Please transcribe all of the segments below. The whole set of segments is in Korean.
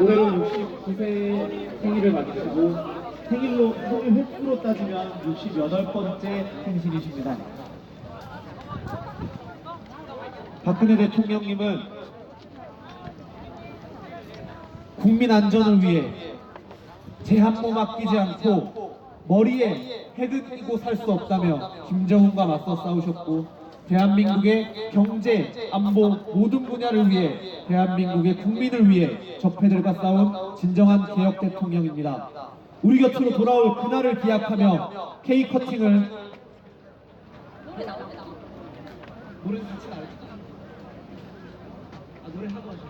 올해로 69세 생일을 맞으시고 생일로 생일 횟수로 따지면 68번째 생신이십니다. 박근혜 대통령님은 국민 안전을 위해 제 한 몸 아끼지 않고 머리에 핵을 끼고 살 수 없다며 김정은과 맞서 싸우셨고 대한민국의 경제, 안보 모든 분야를 위해 대한민국의 국민을 위해 적폐들과 싸운 진정한 개혁 대통령입니다. 우리 곁으로 돌아올 그날을 기약하며 K 커팅을 노래 같이 나올까? 아 노래 하고 하죠.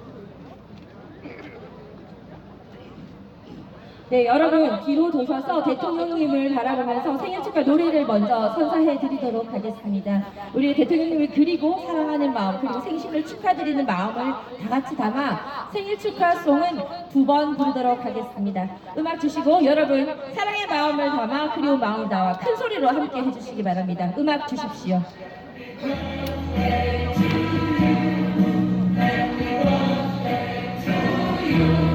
네, 여러분 뒤로 도셔서 대통령님을 바라보면서 생일 축하 노래를 먼저 선사해 드리도록 하겠습니다. 우리 대통령님을 그리고 사랑하는 마음 그리고 생신을 축하드리는 마음을 다 같이 담아 생일 축하 송은 두 번 부르도록 하겠습니다. 음악 주시고 여러분 사랑의 마음을 담아 그리운 마음 나와 큰 소리로 함께 해주시기 바랍니다. 음악 주십시오. Happy birthday to you.